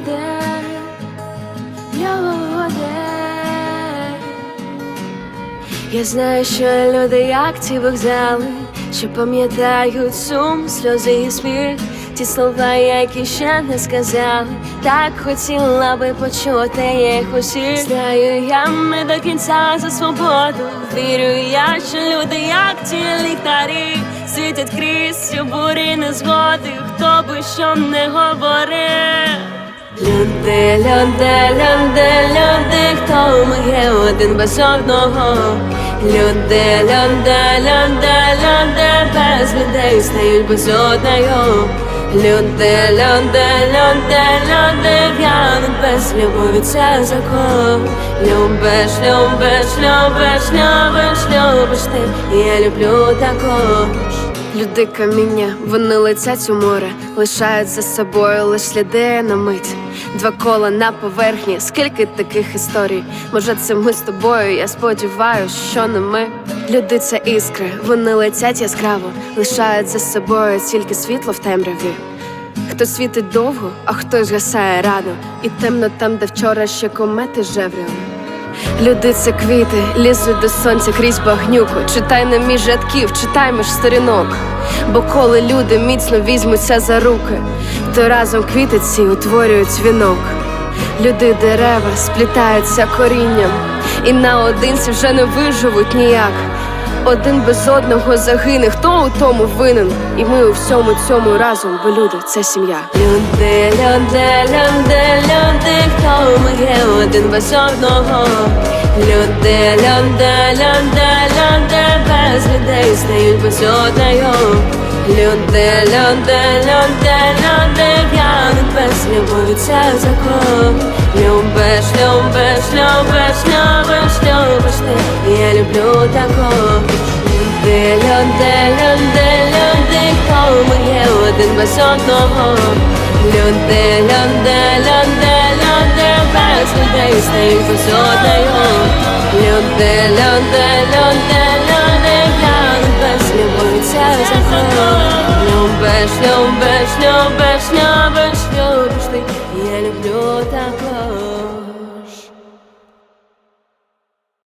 воде, я воде. Я знаю, що люди, як ті вокзали, що пам'ятають сум, сльози і сміх. Ті слова, які ще не сказали, так хотіла би почути їх усіх Знаю я ми до кінця за свободу. Вірю я, що люди, як ті ліхтарі, світять крізь бурі незгоди, хто би що не говорив. Люди, люди, люди, люди, хто ми є один без одного. Люди, люди, люди, люди, без людей стають без одного. Люди, люди, люди, люди, в'януть без любові, це закон. Любиш, любиш, любиш, любиш, любиш ти, я люблю також. Люди каміння, вони летять у море, лишають за собою лиш сліди на мить. Два кола на поверхні, скільки таких історій. Може, це ми з тобою, я сподіваюся, що не ми. Люди це іскри, вони летять яскраво, лишають за собою тільки світло в темряві. Хто світить довго, а хтось згасає рано, і темно там, де вчора ще комети жевріли. Люди це квіти, лізуть до сонця крізь багнюку. Читай не між рядків, читай між сторінок. Бо коли люди міцно візьмуться за руки, то разом квіти ці утворюють вінок. Люди дерева сплітаються корінням, і наодинці вже не виживуть ніяк. Один без одного загине, хто у тому винен? І ми у всьому цьому разом, бо люди це сім'я. Люди, люди, люди, ми є один без одного. Люди, люди, люди, люди, без людей стають без одного. Люди, люди, люди, люди, в'януть без любові, це закон. Любиш, любиш, любиш, любиш, любиш ти, я люблю також. Люди, люди, люди, люди, хто ми є один без одного. Люди, люди, піснею посотою Люди, люди, люди, люди, любиш, любові ця закон Любиш, любиш, любиш, любиш, любиш ти, я люблю такого